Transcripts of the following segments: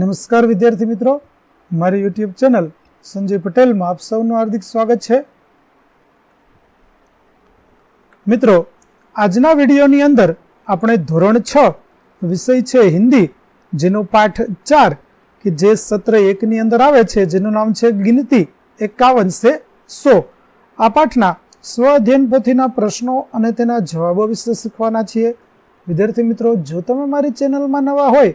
નમસ્કાર વિદ્યાર્થી મિત્રો. મારી યુટ્યુબ ચેનલ સંજય પટેલમાં આપ સૌનું હાર્દિક સ્વાગત છે. મિત્રો, આજના વિડીયોની અંદર આપણે ધોરણ છ વિષય છે હિન્દી, જેનો પાઠ ચાર કે જે સત્ર એકની અંદર આવે છે, જેનું નામ છે ગિનતી એકાવન સે સો. આ પાઠના સ્વ અધ્યયન પોથીના પ્રશ્નો અને તેના જવાબો વિશે શીખવાના છીએ. વિદ્યાર્થી મિત્રો, જો તમે મારી ચેનલમાં નવા હોય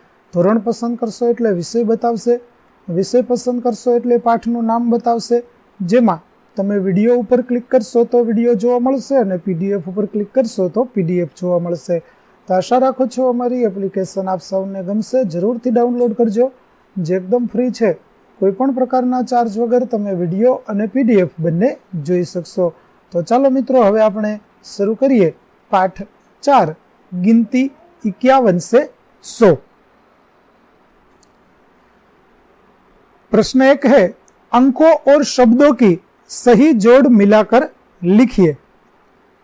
ધોરણ પસંદ કરશો એટલે વિષય બતાવશે, વિષય પસંદ કરશો એટલે પાઠનું નામ બતાવશે. જેમાં તમે વીડિયો ઉપર ક્લિક કરશો તો વીડિયો જોવા મળશે અને પીડીએફ ઉપર ક્લિક કરશો તો પીડીએફ જોવા મળશે. તો આશા રાખું છું અમારી એપ્લિકેશન આપ સૌને ગમશે. જરૂરથી ડાઉનલોડ કરજો. જે એકદમ ફ્રી છે, કોઈપણ પ્રકારના ચાર્જ વગર તમે વીડિયો અને પીડીએફ બંને જોઈ શકશો. તો ચાલો મિત્રો, હવે આપણે શરૂ કરીએ. પાઠ ચાર, ગિનતી ઇક્યાવન સે સો प्रश्न एक है, अंकों और शब्दों की सही जोड़ मिलाकर लिखिए।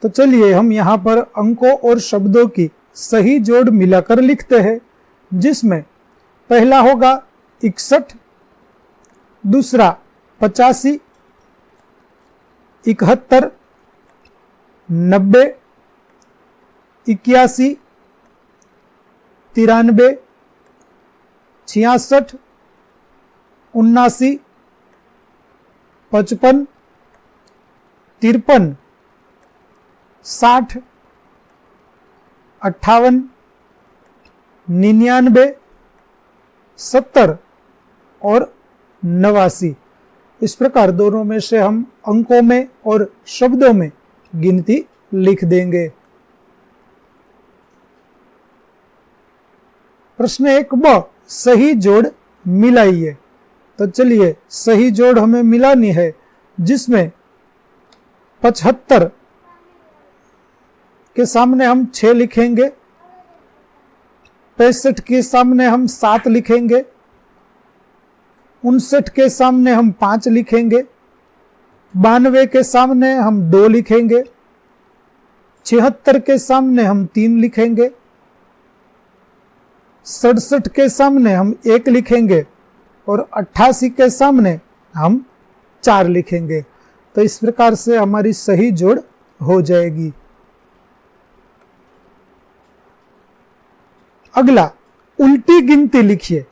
तो चलिए हम यहाँ पर अंकों और शब्दों की सही जोड़ मिलाकर लिखते हैं, जिसमें पहला होगा इकसठ, दूसरा पचासी, इकहत्तर, नब्बे, इक्यासी, तिरानबे, छियासठ उन्नासी, पचपन, तिरपन, साठ अट्ठावन निन्यानबे, सत्तर और नवासी। इस प्रकार दोनों में से हम अंकों में और शब्दों में गिनती लिख देंगे। प्रश्न एक, ब, सही जोड़ मिलाइए। तो चलिए, सही जोड़ हमें मिलानी है, जिसमें पचहत्तर के सामने हम छ लिखेंगे, पैंसठ के सामने हम सात लिखेंगे, उनसठ के सामने हम पाँच लिखेंगे, बानवे के सामने हम दो लिखेंगे, छिहत्तर के सामने हम तीन लिखेंगे, सड़सठ के सामने हम एक लिखेंगे और अट्ठासी के सामने हम चार लिखेंगे। तो इस प्रकार से हमारी सही जोड़ हो जाएगी। अगला, उल्टी गिनती लिखिए।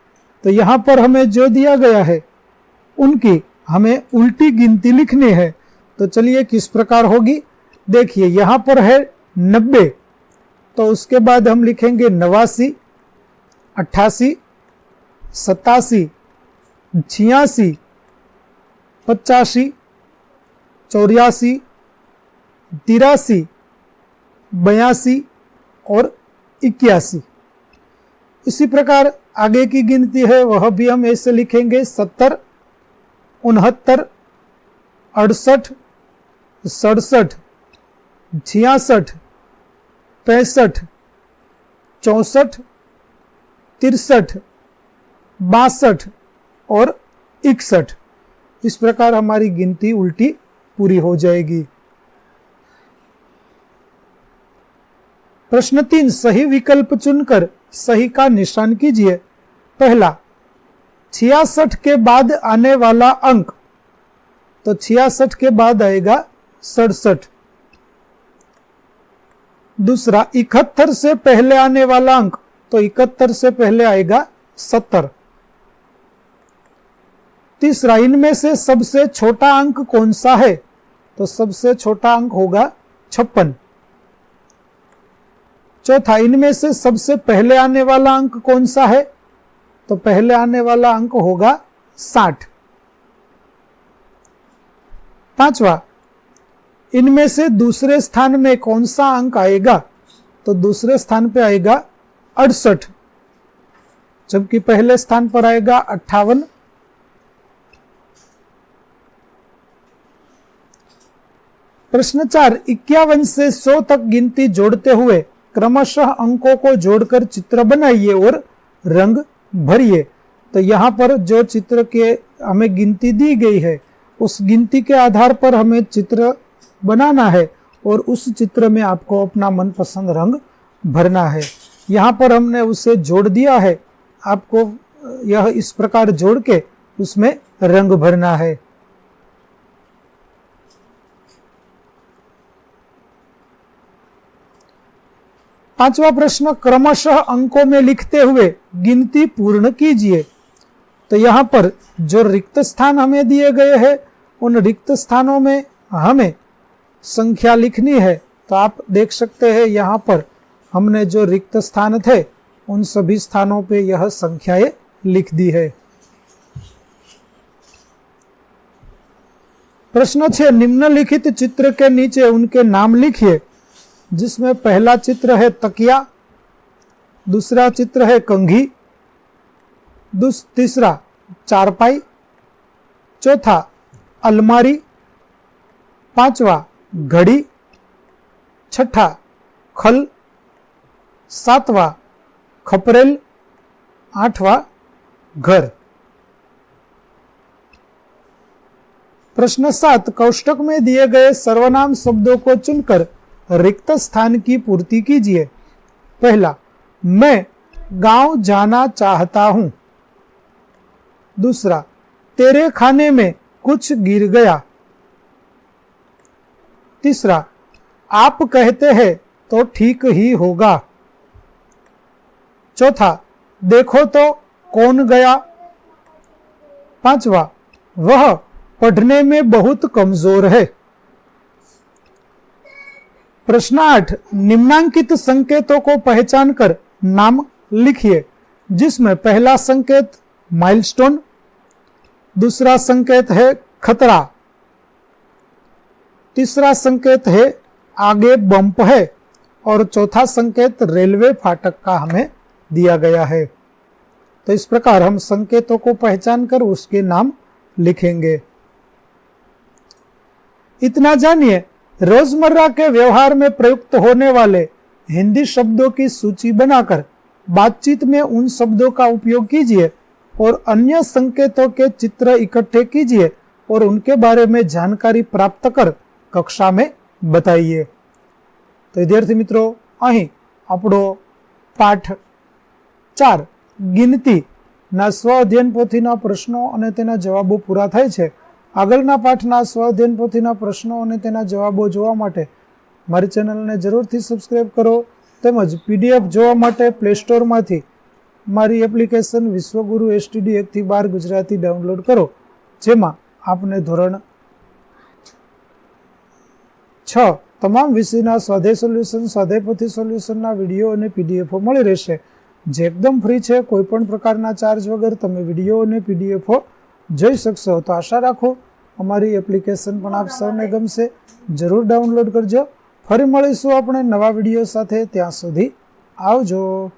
तो यहाँ पर हमें जो दिया गया है, उनकी हमें उल्टी गिनती लिखनी है। तो चलिए किस प्रकार होगी? देखिए, यहाँ पर है नब्बे तो उसके बाद हम लिखेंगे नवासी, अट्ठासी, सतासी छियासी, पचासी, चौरासी, तिरासी, बयासी और इक्यासी। इसी प्रकार आगे की गिनती है, वह भी हम ऐसे लिखेंगे, सत्तर, उनहत्तर, अड़सठ, सड़सठ, छियासठ, पैंसठ, चौसठ, तिरसठ, बासठ और इकसठ। इस प्रकार हमारी गिनती उल्टी पूरी हो जाएगी। प्रश्न तीन, सही विकल्प चुनकर सही का निशान कीजिए। पहला, छियासठ के बाद आने वाला अंक। तो छियासठ के बाद आएगा सड़सठ। दूसरा, इकहत्तर से पहले आने वाला अंक। तो इकहत्तर से पहले आएगा सत्तर। तीसरा इनमें से सबसे छोटा अंक कौन सा है? तो सबसे छोटा अंक होगा छप्पन। चौथा इनमें से सबसे पहले आने वाला अंक कौन सा है? तो पहले आने वाला अंक होगा साठ। पांचवा इनमें से दूसरे स्थान में कौन सा अंक आएगा? तो दूसरे स्थान पे आएगा अड़सठ, जबकि पहले स्थान पर आएगा अट्ठावन प्रश्न चार इक्यावन से सौ तक गिनती जोड़ते हुए क्रमशः अंकों को जोड़कर चित्र बनाइए और रंग भरिए। तो यहाँ पर जो चित्र के हमें गिनती दी गई है, उस गिनती के आधार पर हमें चित्र बनाना है और उस चित्र में आपको अपना मनपसंद रंग भरना है। यहाँ पर हमने उसे जोड़ दिया है। आपको यह इस प्रकार जोड़ के उसमें रंग भरना है। पांचवा प्रश्न क्रमशः अंकों में लिखते हुए गिनती पूर्ण कीजिए। तो यहाँ पर जो रिक्त स्थान हमें दिए गए हैं, उन रिक्त स्थानों में हमें संख्या लिखनी है। तो आप देख सकते हैं यहाँ पर हमने जो रिक्त स्थान थे, उन सभी स्थानों पे यह संख्याएँ लिख दी है। प्रश्न छे, निम्नलिखित चित्र के नीचे उनके नाम लिखिए। जिसमें पहला चित्र है तकिया, दूसरा चित्र है कंघी तीसरा चारपाई, चौथा अलमारी, पांचवा घड़ी, छठा खल, सातवा खपरेल, आठवा घर। प्रश्न सात, कौष्टक में दिए गए सर्वनाम शब्दों को चुनकर रिक्त स्थान की पूर्ति कीजिए। पहला, मैं गाँव जाना चाहता हूँ। दूसरा, तेरे खाने में कुछ गिर गया। तीसरा, आप कहते हैं तो ठीक ही होगा। चौथा, देखो तो कौन गया। पांचवा, वह पढ़ने में बहुत कमज़ोर है। प्रश्न आठ निम्नांकित संकेतों को पहचान कर नाम लिखिए, जिसमें पहला संकेत माइलस्टोन, दूसरा संकेत है खतरा, तीसरा संकेत है आगे बंप है, और चौथा संकेत रेलवे फाटक का हमें दिया गया है। तो इस प्रकार हम संकेतों को पहचान कर उसके नाम लिखेंगे। इतना जानिए रोजमर्रा के व्यवहार में प्रयुक्त होने वाले हिंदी शब्दों की सूची बनाकर बातचीत में उन शब्दों का उपयोग कीजिए और अन्य संकेतों के चित्र इकट्ठे कीजिए और उनके बारे में जानकारी प्राप्त कर कक्षा में बताइए तो विद्यार्थी मित्रों અહીં આપણો પાઠ ચાર ગિનતી ના સ્વ અધ્યયન પોથીના પ્રશ્નો અને તેના જવાબો પૂરા થાય છે આગળના પાઠના સ્વાધ્યન પોથીના પ્રશ્નો અને તેના જવાબો જોવા માટે મારી ચેનલને જરૂરથી સબસ્ક્રાઈબ કરો તેમજ પીડીએફ જોવા માટે પ્લે સ્ટોરમાંથી મારી એપ્લિકેશન વિશ્વગુરુ એસટીડી એકથી બાર ગુજરાતી ડાઉનલોડ કરો, જેમાં આપને ધોરણ છ તમામ વિષયના સ્વાધ્યાય સોલ્યુશન સ્વાધ્યાય પોથી સોલ્યુશનના વીડિયો અને પીડીએફો મળી રહેશે. જે એકદમ ફ્રી છે કોઈપણ પ્રકારના ચાર્જ વગર તમે વીડિયો અને પીડીએફો જોઈ શકશો. તો આશા રાખો અમારી એપ્લિકેશન પણ આપ સૌને ગમશે. જરૂર ડાઉનલોડ કરજો. ફરી મળીશું આપણે નવા વીડિયો સાથે. ત્યાં સુધી આવજો.